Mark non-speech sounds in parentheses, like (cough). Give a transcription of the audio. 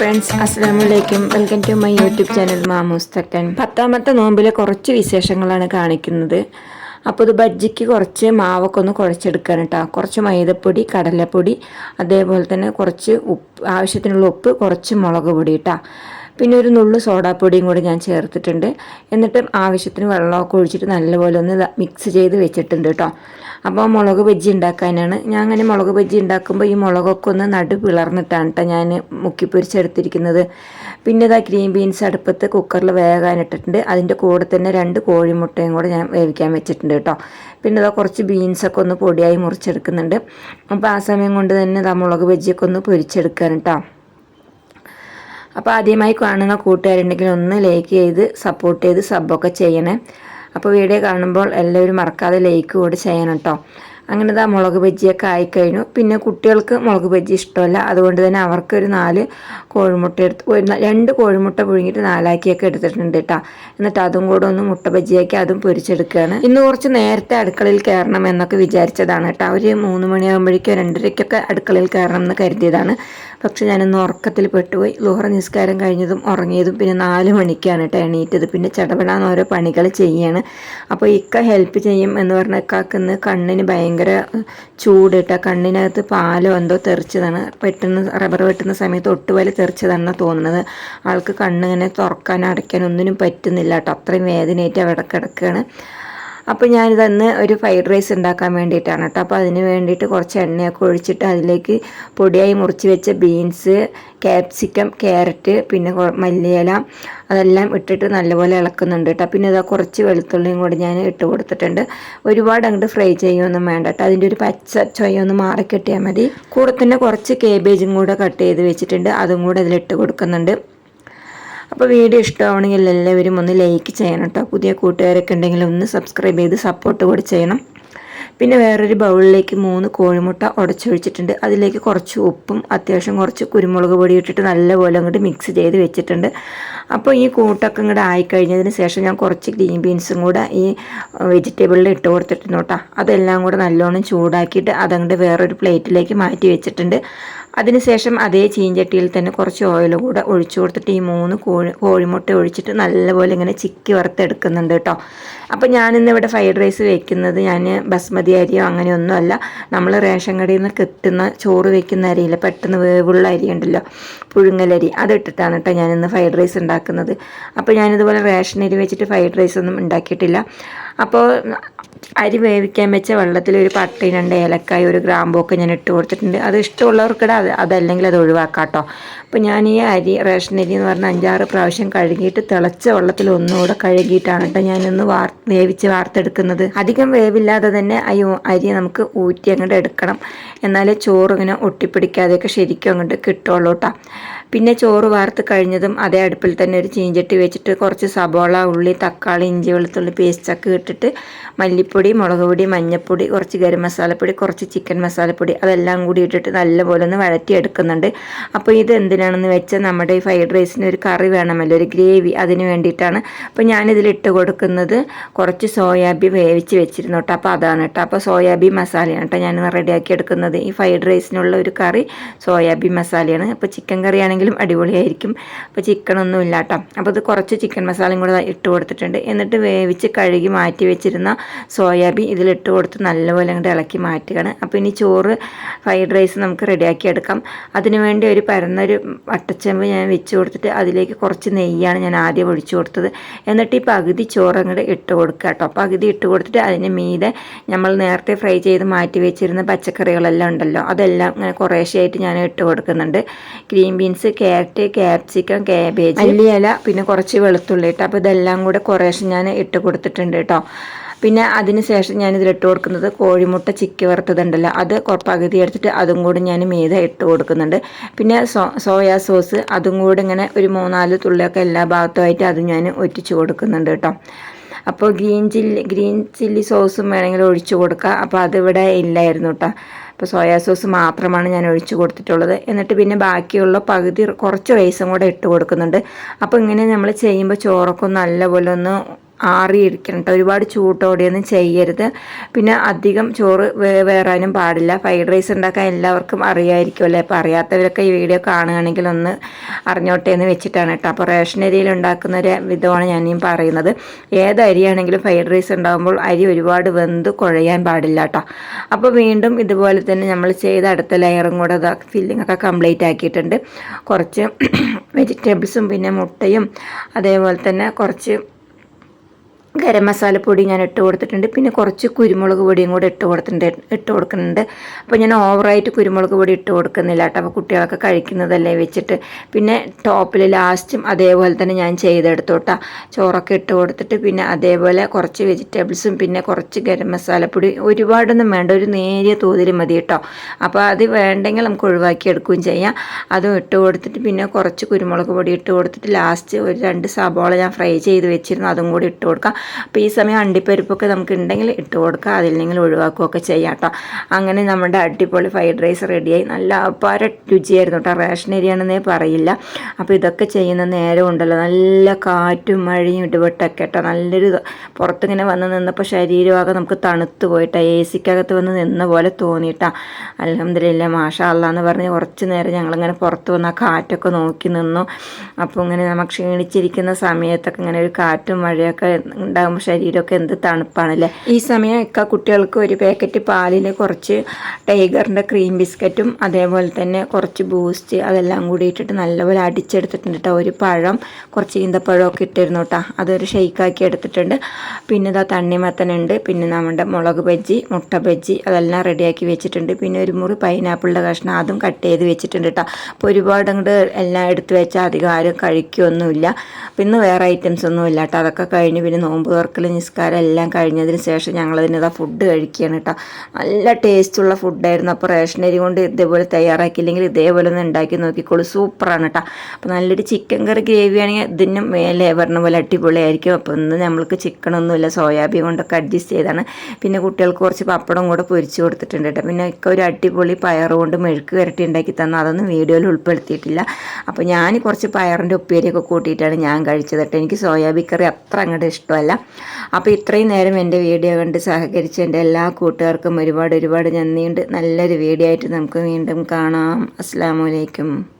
Friends അസ്സാമലൈക്കും welcome to my YouTube channel Mamoos തട്ടൻ പത്താമത്തെ നോമ്പിലെ കുറച്ച് വിശേഷങ്ങളാണ് കാണിക്കുന്നത്. അപ്പോൾ ഇത് ബജ്ജിക്ക് കുറച്ച് മാവൊക്കെ ഒന്ന് കുഴച്ചെടുക്കാൻ കേട്ടോ കുറച്ച് മൈദപ്പൊടി കടലപ്പൊടി അതേപോലെ തന്നെ കുറച്ച് ഉപ്പ് ആവശ്യത്തിനുള്ള ഉപ്പ് കുറച്ച് മുളക് പൊടി കേട്ടോ പിന്നെ ഒരു നുള്ളു സോഡാപ്പൊടിയും കൂടി ഞാൻ ചേർത്തിട്ടുണ്ട്. എന്നിട്ട് ആവശ്യത്തിന് വെള്ളമൊക്കെ ഒഴിച്ചിട്ട് നല്ലപോലെ ഒന്ന് മിക്സ് ചെയ്ത് വെച്ചിട്ടുണ്ട് കേട്ടോ അപ്പോൾ മുളക് ബജ്ജി ഉണ്ടാക്കാനാണ്. ഞാൻ അങ്ങനെ മുളക് ബജ്ജി ഉണ്ടാക്കുമ്പോൾ ഈ മുളകൊക്കെ ഒന്ന് നടു പിളർന്നിട്ടാണ് കേട്ടോ ഞാൻ മുക്കി പൊരിച്ചെടുത്തിരിക്കുന്നത്. പിന്നെ ഇതാ ഗ്രീൻ ബീൻസ് അടുപ്പത്ത് കുക്കറിൽ വേകാനിട്ടിട്ടുണ്ട് അതിന്റെ കൂടെ തന്നെ രണ്ട് കോഴിമുട്ടയും കൂടെ ഞാൻ വേവിക്കാൻ വെച്ചിട്ടുണ്ട് കേട്ടോ പിന്നെ ഇതാ കുറച്ച് ബീൻസൊക്കെ ഒന്ന് പൊടിയായി മുറിച്ചെടുക്കുന്നുണ്ട്. അപ്പോൾ ആ സമയം കൊണ്ട് തന്നെ ഇതാ മുളക് ബജ്ജിയൊക്കെ ഒന്ന് പൊരിച്ചെടുക്കാൻ കേട്ടോ അപ്പോൾ ആദ്യമായി കാണുന്ന കൂട്ടുകാരുണ്ടെങ്കിൽ ഒന്ന് ലൈക്ക് ചെയ്ത് സപ്പോർട്ട് ചെയ്ത് സബ്ബൊക്കെ ചെയ്യണേ. അപ്പോൾ വീഡിയോ കാണുമ്പോൾ എല്ലാവരും മറക്കാതെ ലൈക്ക് കൂടി ചെയ്യണം കേട്ടോ അങ്ങനെ ഇതാ മുളക് ബജ്ജിയൊക്കെ ആയിക്കഴിഞ്ഞു. പിന്നെ കുട്ടികൾക്ക് മുളക് ബജ്ജി ഇഷ്ടമല്ല. അതുകൊണ്ട് തന്നെ അവർക്കൊരു നാല് കോഴിമുട്ട എടുത്ത് ഒരു രണ്ട് കോഴിമുട്ട പുഴുങ്ങിയിട്ട് നാലാക്കിയൊക്കെ എടുത്തിട്ടുണ്ട് കേട്ടോ എന്നിട്ട് അതും കൂടെ ഒന്ന് മുട്ട ബജ്ജിയാക്കി അതും പൊരിച്ചെടുക്കുകയാണ് ഇന്ന് കുറച്ച് നേരത്തെ അടുക്കളയിൽ കയറണം എന്നൊക്കെ വിചാരിച്ചതാണ് കേട്ടോ ഒരു മൂന്ന് മണിയാകുമ്പോഴേക്കോ രണ്ടരയ്ക്കൊക്കെ അടുക്കളയിൽ കയറണം എന്ന് കരുതിയതാണ്. പക്ഷെ ഞാനൊന്ന് ഉറക്കത്തിൽ പെട്ടുപോയി. ലോഹറ നിസ്കാരം കഴിഞ്ഞതും ഉറങ്ങിയതും പിന്നെ നാല് മണിക്കാണ് കേട്ടോ എണീറ്റത്. പിന്നെ ചടപടാന്ന് ഓരോ പണികൾ ചെയ്യാണ്. അപ്പോൾ ഇക്ക ഹെൽപ്പ് ചെയ്യും എന്ന് പറഞ്ഞ ഇക്കാക്കുന്ന കണ്ണിന് ഭയങ്കര ചൂട് കേട്ടോ കണ്ണിനകത്ത് പാലോ എന്തോ തെറിച്ചതാണ്. പെട്ടെന്ന് റബ്ബർ വെട്ടുന്ന സമയത്ത് ഒട്ടുപോലെ തെറിച്ചതാണെന്ന് തോന്നുന്നത്. ആൾക്ക് കണ്ണിങ്ങനെ തുറക്കാൻ അടയ്ക്കാൻ ഒന്നിനും പറ്റുന്നില്ല കേട്ടോ. അത്രയും വേദനയായിട്ട് അവിടെ കിടക്കുകയാണ്. അപ്പോൾ ഞാനിതന്ന് ഒരു ഫ്രൈഡ് റൈസ് ഉണ്ടാക്കാൻ വേണ്ടിയിട്ടാണ് കേട്ടോ. അപ്പോൾ അതിന് വേണ്ടിയിട്ട് കുറച്ച് എണ്ണയൊക്കെ ഒഴിച്ചിട്ട് അതിലേക്ക് പൊടിയായി മുറിച്ച് വെച്ച ബീൻസ് ക്യാപ്സിക്കം ക്യാരറ്റ് പിന്നെ മല്ലിയില അതെല്ലാം ഇട്ടിട്ട് നല്ലപോലെ ഇളക്കുന്നുണ്ട് കേട്ടോ. പിന്നെ ഇതാ കുറച്ച് വെളുത്തുള്ളിയും കൂടി ഞാൻ ഇട്ട് കൊടുത്തിട്ടുണ്ട്. ഒരുപാട് അങ്ങോട്ട് ഫ്രൈ ചെയ്യുമൊന്നും വേണ്ട കേട്ടോ. അതിന്റെ ഒരു പച്ച ചൊയൊന്ന് മാറിക്കിട്ടിയാൽ മതി. കൂടെ തന്നെ കുറച്ച് കേബേജും കൂടെ കട്ട് ചെയ്ത് വെച്ചിട്ടുണ്ട്. അതും കൂടെ അതിലിട്ട് കൊടുക്കുന്നുണ്ട്. അപ്പോൾ വീഡിയോ ഇഷ്ടമാവണമെങ്കിൽ എല്ലാവരും ഒന്ന് ലൈക്ക് ചെയ്യണം കേട്ടോ പുതിയ കൂട്ടുകാരൊക്കെ ഉണ്ടെങ്കിൽ ഒന്ന് സബ്സ്ക്രൈബ് ചെയ്ത് സപ്പോർട്ട് കൂടി ചെയ്യണം. പിന്നെ വേറൊരു ബൗളിലേക്ക് മൂന്ന് കോഴിമുട്ട ഉടച്ചൊഴിച്ചിട്ടുണ്ട്. അതിലേക്ക് കുറച്ച് ഉപ്പും അത്യാവശ്യം കുറച്ച് കുരുമുളക് പൊടി ഇട്ടിട്ട് നല്ലപോലെ അങ്ങോട്ട് മിക്സ് ചെയ്ത് വെച്ചിട്ടുണ്ട്. അപ്പോൾ ഈ കൂട്ടൊക്കെ ഇങ്ങോട്ട് ആയിക്കഴിഞ്ഞതിന് ശേഷം ഞാൻ കുറച്ച് ഗ്രീൻ ബീൻസും കൂടെ ഈ വെജിറ്റബിളിൽ ഇട്ട് കൊടുത്തിട്ടുണ്ട് കേട്ടോ അതെല്ലാം കൂടെ നല്ലോണം ചൂടാക്കിയിട്ട് അതങ്ങോട്ട് വേറൊരു പ്ലേറ്റിലേക്ക് മാറ്റി വെച്ചിട്ടുണ്ട്. അതിനുശേഷം അതേ ചീഞ്ചട്ടിയിൽ തന്നെ കുറച്ച് ഓയിൽ കൂടെ ഒഴിച്ചു കൊടുത്തിട്ട് ഈ മൂന്ന് കോഴി കോഴിമുട്ട ഒഴിച്ചിട്ട് നല്ലപോലെ ഇങ്ങനെ ചിക്കി വറുത്തെടുക്കുന്നുണ്ട് കേട്ടോ. അപ്പോൾ ഞാനിന്ന് ഇവിടെ ഫ്രൈഡ് റൈസ് വെക്കുന്നത് ഞാൻ ബസ്മതി അരിയോ അങ്ങനെയൊന്നുമല്ല നമ്മൾ റേഷൻ കടയിൽ നിന്ന് കിട്ടുന്ന ചോറ് വെക്കുന്ന അരിയില്ല. പെട്ടെന്ന് വേവുള്ള അരി ഉണ്ടല്ലോ. പുഴുങ്ങലരി അതിട്ടിട്ടാണ് കേട്ടോ ഞാനിന്ന് ഫ്രൈഡ് റൈസ് ഉണ്ടാക്കുന്നത്. അപ്പോൾ ഞാനിതുപോലെ റേഷൻ അരി വെച്ചിട്ട് ഫ്രൈഡ് റൈസ് ഒന്നും ഉണ്ടാക്കിയിട്ടില്ല. അപ്പോൾ അരി വേവിക്കാൻ വെച്ച വെള്ളത്തിൽ ഒരു പട്ടയും രണ്ട് ഏലക്കായ ഒരു ഗ്രാമ്പൊക്കെ ഞാൻ ഇട്ട് കൊടുത്തിട്ടുണ്ട്. അത് ഇഷ്ടമുള്ളവർക്കിടെ അത് അതല്ലെങ്കിൽ അത് ഒഴിവാക്കാം കേട്ടോ അപ്പോൾ ഞാൻ ഈ അരി റേഷൻ അരി എന്ന് പറഞ്ഞാൽ അഞ്ചാറ് പ്രാവശ്യം കഴുകിയിട്ട് തിളച്ച വെള്ളത്തിൽ ഒന്നുകൂടെ കഴുകിയിട്ടാണ് കേട്ടോ ഞാനൊന്ന് വാർ വേവിച്ച് വാർത്തെടുക്കുന്നത്. അധികം വേവില്ലാതെ തന്നെ ഈ അരി നമുക്ക് ഊറ്റി അങ്ങോട്ട് എടുക്കണം. എന്നാലേ ചോറ് ഇങ്ങനെ ഒട്ടിപ്പിടിക്കാതെയൊക്കെ ശരിക്കും അങ്ങോട്ട് കിട്ടുള്ളൂ കേട്ടോ. പിന്നെ ചോറ് വാർത്ത് കഴിഞ്ഞതും അതേ അടുപ്പിൽ തന്നെ ഒരു ചീഞ്ചട്ടി വെച്ചിട്ട് കുറച്ച് സബോള ഉള്ളി തക്കാളി ഇഞ്ചി വെളുത്തുള്ളി പേസ്റ്റൊക്കെ ഇട്ടിട്ട് മല്ലിപ്പൊടി മുളക് പൊടി മഞ്ഞൾപ്പൊടി കുറച്ച് ഗരം മസാലപ്പൊടി കുറച്ച് ചിക്കൻ മസാലപ്പൊടി അതെല്ലാം കൂടി ഇട്ടിട്ട് നല്ലപോലെ ഒന്ന് വഴറ്റിയെടുക്കുന്നുണ്ട്. അപ്പോൾ ഇത് എന്തിനാണെന്ന് വെച്ചാൽ നമ്മുടെ ഈ ഫ്രൈഡ് റൈസിന് ഒരു കറി വേണമല്ലോ ഒരു ഗ്രേവി അതിന് വേണ്ടിയിട്ടാണ്. അപ്പോൾ ഞാനിതിൽ ഇട്ട് കൊടുക്കുന്നത് കുറച്ച് സോയാബീൻ വേവിച്ച് വെച്ചിരുന്നു കേട്ടോ അപ്പോൾ അതാണ് കേട്ടോ. അപ്പോൾ സോയാബീൻ മസാലയാണ് കേട്ടോ ഞാൻ റെഡിയാക്കി എടുക്കുന്നത്. ഈ ഫ്രൈഡ് റൈസിനുള്ള ഒരു കറി സോയാബീൻ മസാലയാണ്. അപ്പോൾ ചിക്കൻ കറി ആണെങ്കിലും അടിപൊളിയായിരിക്കും. അപ്പോൾ ചിക്കനൊന്നും ഇല്ല കേട്ടോ. അപ്പോൾ ഇത് കുറച്ച് ചിക്കൻ മസാലയും കൂടെ ഇട്ട് കൊടുത്തിട്ടുണ്ട്. എന്നിട്ട് വേവിച്ച് കഴുകി മാറ്റി വെച്ചിരുന്ന സോയാബീൻ ഇതിലിട്ട് കൊടുത്ത് നല്ലപോലെ അങ്ങോട്ട് ഇളക്കി മാറ്റുകയാണ്. അപ്പോൾ ഇനി ചോറ് ഫ്രൈഡ് റൈസ് നമുക്ക് റെഡിയാക്കി എടുക്കാം. അതിനുവേണ്ടി ഒരു പരന്നൊരു വട്ടച്ചെമ്പ് ഞാൻ വെച്ച് കൊടുത്തിട്ട് അതിലേക്ക് കുറച്ച് നെയ്യാണ് ഞാൻ ആദ്യം ഒഴിച്ചു കൊടുത്തത്. എന്നിട്ട് ഈ പകുതി ചോറ് അങ്ങോട്ട് ഇട്ട് കൊടുക്കുക കേട്ടോ. പകുതി ഇട്ട് കൊടുത്തിട്ട് അതിന് മീതെ നമ്മൾ നേരത്തെ ഫ്രൈ ചെയ്ത് മാറ്റി വെച്ചിരുന്ന പച്ചക്കറികളെല്ലാം ഉണ്ടല്ലോ അതെല്ലാം ഇങ്ങനെ കുറേശ്ശെയായിട്ട് ഞാൻ ഇട്ട് കൊടുക്കുന്നുണ്ട്. Green beans carrot capsicum cabbage അല്ലിയില പിന്നെ കുറച്ച് വെളുത്തുള്ളി കേട്ടോ അപ്പോൾ ഇതെല്ലാം കൂടെ കുറേശ്ശെ ഞാൻ ഇട്ട് കൊടുത്തിട്ടുണ്ട് കേട്ടോ. പിന്നെ അതിന് ശേഷം ഞാൻ ഇതിലിട്ട് കൊടുക്കുന്നത് കോഴിമുട്ട ചിക്കി വറുത്തതുണ്ടല്ലോ അത് പകുതി എടുത്തിട്ട് അതും കൂടി ഞാൻ മീത ഇട്ട് കൊടുക്കുന്നുണ്ട്. പിന്നെ സോയാ സോസ് അതും കൂടി ഇങ്ങനെ ഒരു മൂന്നാൽ തുള്ളിയൊക്കെ എല്ലാ ഭാഗത്തുമായിട്ട് അത് ഞാൻ ഒറ്റിച്ച് കൊടുക്കുന്നുണ്ട് കേട്ടോ. അപ്പോൾ ഗ്രീൻ ചില്ലി ഗ്രീൻ ചില്ലി സോസും വേണമെങ്കിൽ ഒഴിച്ചു കൊടുക്കുക അപ്പോൾ അതിവിടെ ഇല്ലായിരുന്നു കേട്ടോ. അപ്പോൾ സോയാ സോസ് മാത്രമാണ് ഞാൻ ഒഴിച്ചു കൊടുത്തിട്ടുള്ളത്. എന്നിട്ട് പിന്നെ ബാക്കിയുള്ള പകുതി കുറച്ച് റൈസും കൂടെ ഇട്ട് കൊടുക്കുന്നുണ്ട്. അപ്പോൾ ഇങ്ങനെ നമ്മൾ ചെയ്യുമ്പോൾ ചോറൊക്കെ നല്ലപോലെ ഒന്ന് ആറിയിരിക്കണം കേട്ടോ ഒരുപാട് ചൂട്ടോടെയൊന്നും ചെയ്യരുത്. പിന്നെ അധികം ചോറ് വേറാനും പാടില്ല. ഫ്രൈഡ് റൈസ് ഉണ്ടാക്കാൻ എല്ലാവർക്കും അറിയാമായിരിക്കുമല്ലേ അപ്പോൾ അറിയാത്തവരൊക്കെ ഈ വീഡിയോ കാണുകയാണെങ്കിൽ ഒന്ന് അറിഞ്ഞോട്ടെ എന്ന് വെച്ചിട്ടാണ് കേട്ടോ അപ്പോൾ റേഷൻ അരിയിൽ ഉണ്ടാക്കുന്ന ഒരു വിധമാണ് ഞാൻ പറയുന്നത്. ഏത് അരിയാണെങ്കിലും ഫ്രൈഡ് റൈസ് ഉണ്ടാകുമ്പോൾ അരി ഒരുപാട് വെന്ത് കുഴയാൻ പാടില്ല കേട്ടോ അപ്പോൾ വീണ്ടും ഇതുപോലെ തന്നെ നമ്മൾ ചെയ്ത അടുത്ത ലെയറും കൂടെ ഫില്ലിംഗ് ഒക്കെ കംപ്ലീറ്റ് ആക്കിയിട്ടുണ്ട്. കുറച്ച് (clears throat) വെജിറ്റബിൾസും പിന്നെ മുട്ടയും അതേപോലെ തന്നെ കുറച്ച് ഗരം മസാലപ്പൊടി ഞാൻ ഇട്ട് കൊടുത്തിട്ടുണ്ട്. പിന്നെ കുറച്ച് കുരുമുളക് പൊടിയും കൂടെ ഇട്ട് കൊടുത്തിട്ടുണ്ട് ഇട്ട് കൊടുക്കുന്നുണ്ട്. അപ്പോൾ ഞാൻ ഓവറായിട്ട് കുരുമുളക് പൊടി ഇട്ട് കൊടുക്കുന്നില്ല കേട്ടോ. അപ്പോൾ കുട്ടികളൊക്കെ കഴിക്കുന്നതല്ലേ വെച്ചിട്ട്. പിന്നെ ടോപ്പിൽ ലാസ്റ്റും അതേപോലെ തന്നെ ഞാൻ ചെയ്തെടുത്തു ചോറൊക്കെ ഇട്ട് കൊടുത്തിട്ട് പിന്നെ അതേപോലെ കുറച്ച് വെജിറ്റബിൾസും പിന്നെ കുറച്ച് ഗരം മസാലപ്പൊടി ഒരുപാടൊന്നും വേണ്ട. ഒരു നേരിയ തോതിൽ മതി കേട്ടോ. അപ്പോൾ അത് വേണ്ടെങ്കിൽ നമുക്ക് ഒഴിവാക്കി എടുക്കുകയും ചെയ്യാം. അതും ഇട്ട് കൊടുത്തിട്ട് പിന്നെ കുറച്ച് കുരുമുളക് പൊടി ഇട്ട് കൊടുത്തിട്ട് ലാസ്റ്റ് ഒരു രണ്ട് സബോള ഞാൻ ഫ്രൈ ചെയ്ത് വെച്ചിരുന്നു. അതും കൂടി ഇട്ട് കൊടുക്കാം. അപ്പോൾ ഈ സമയം അണ്ടിപ്പരിപ്പൊക്കെ നമുക്ക് ഉണ്ടെങ്കിൽ ഇട്ട് കൊടുക്കുക അതില്ലെങ്കിൽ ഒഴിവാക്കുകയൊക്കെ ചെയ്യാം കേട്ടോ. അങ്ങനെ നമ്മുടെ അടിപൊളി ഫ്രൈഡ് റൈസ് റെഡിയായി നല്ല അപാര രുചിയായിരുന്നു കേട്ടോ. റേഷൻ ഏരിയാണെന്നേ പറയില്ല. അപ്പോൾ ഇതൊക്കെ ചെയ്യുന്ന നേരം ഉണ്ടല്ലോ. നല്ല കാറ്റും മഴയും ഇടിവെട്ടൊക്കെ കേട്ടോ. നല്ലൊരു. പുറത്തിങ്ങനെ വന്ന് നിന്നപ്പോൾ ശരീരമാകെ നമുക്ക് തണുത്ത് പോയിട്ടാ എ സിക്കകത്ത് വന്ന് നിന്ന പോലെ തോന്നിയിട്ടാ. അലഹമില്ല മാഷാ അല്ലാന്ന് പറഞ്ഞ് കുറച്ച് നേരം ഞങ്ങളിങ്ങനെ പുറത്ത് വന്ന് ആ കാറ്റൊക്കെ നോക്കി നിന്നു. അപ്പോൾ ഇങ്ങനെ നമ്മൾ ക്ഷീണിച്ചിരിക്കുന്ന സമയത്തൊക്കെ ഇങ്ങനെ ഒരു കാറ്റും മഴയൊക്കെ ഉണ്ടാകുമ്പോൾ ശരീരമൊക്കെ എന്ത് തണുപ്പാണല്ലേ? ഈ സമയം ഒക്കെ കുട്ടികൾക്ക് ഒരു പാക്കറ്റ് പാലിൽ കുറച്ച് ടൈഗറിന്റെ ക്രീം ബിസ്ക്കറ്റും അതേപോലെ തന്നെ കുറച്ച് ബൂസ്റ്റ് അതെല്ലാം കൂടി ഇട്ടിട്ട് നല്ലപോലെ അടിച്ചെടുത്തിട്ടുണ്ട് കേട്ടോ ഒരു പഴം കുറച്ച് ഈന്തപ്പഴമൊക്കെ ഇട്ടിരുന്നു കേട്ടോ അതൊരു ഷെയ്ക്കാക്കി എടുത്തിട്ടുണ്ട്. പിന്നെ ഇതാ തണ്ണിമത്തനുണ്ട് പിന്നെ നമ്മുടെ മുളക് ബജ്ജി മുട്ട ബജ്ജി അതെല്ലാം റെഡിയാക്കി വെച്ചിട്ടുണ്ട്. പിന്നെ ഒരു മുറി പൈനാപ്പിളിന്റെ കഷ്ണം അതും കട്ട് ചെയ്ത് വെച്ചിട്ടുണ്ട് കേട്ടോ അപ്പോൾ ഒരുപാട് അങ്ങോട്ട് എല്ലാം എടുത്ത് വെച്ചാൽ അധികം ആരും കഴിക്കുകയൊന്നുമില്ല പിന്നെ വേറെ ഐറ്റംസ് ഒന്നുമില്ല കേട്ടോ അതൊക്കെ കഴിഞ്ഞ് പിന്നെ തുറക്കൽ നിസ്കാരം എല്ലാം കഴിഞ്ഞതിന് ശേഷം ഞങ്ങൾ ഇതാ ഫുഡ് കഴിക്കുകയാണ് കേട്ടോ നല്ല ടേസ്റ്റുള്ള ഫുഡായിരുന്നു അപ്പോൾ റേഷൻ അരി കൊണ്ട് ഇതേപോലെ തയ്യാറാക്കിയില്ലെങ്കിൽ ഇതേപോലെ ഒന്ന് ഉണ്ടാക്കി നോക്കിക്കോളൂ. സൂപ്പറാണ് കേട്ടോ അപ്പോൾ നല്ലൊരു ചിക്കൻ കറി ഗ്രേവി ആണെങ്കിൽ ഇതിനും മേലെ പറഞ്ഞ പോലെ അടിപൊളിയായിരിക്കും. അപ്പോൾ ഇന്ന് നമ്മൾക്ക് ചിക്കനൊന്നുമില്ല സോയാബീൻ കൊണ്ടൊക്കെ അഡ്ജസ്റ്റ് ചെയ്താണ് പിന്നെ കുട്ടികൾക്ക് കുറച്ച് പപ്പടം കൂടെ പൊരിച്ച് കൊടുത്തിട്ടുണ്ട് കേട്ടോ പിന്നെ ഒക്കെ ഒരു അടിപൊളി പയർ കൊണ്ട് മെഴുക്ക് വരട്ടി ഉണ്ടാക്കി തന്നു. അതൊന്നും വീഡിയോയിൽ ഉൾപ്പെടുത്തിയിട്ടില്ല. അപ്പോൾ ഞാൻ കുറച്ച് പയറിന്റെ ഉപ്പേരിയൊക്കെ കൂട്ടിയിട്ടാണ് ഞാൻ കഴിച്ചത് കേട്ടോ എനിക്ക് സോയാബീൻ കറി അത്ര അങ്ങോട്ട് ഇഷ്ടമല്ല. അപ്പോൾ ഇത്രയും നേരം എന്റെ വീഡിയോ കണ്ട് സഹകരിച്ച എന്റെ എല്ലാ കൂട്ടുകാർക്കും ഒരുപാട് ഒരുപാട് നന്ദിയുണ്ട്. നല്ലൊരു വീഡിയോ ആയിട്ട് നമുക്ക് വീണ്ടും കാണാം. അസ്സാം വലൈക്കും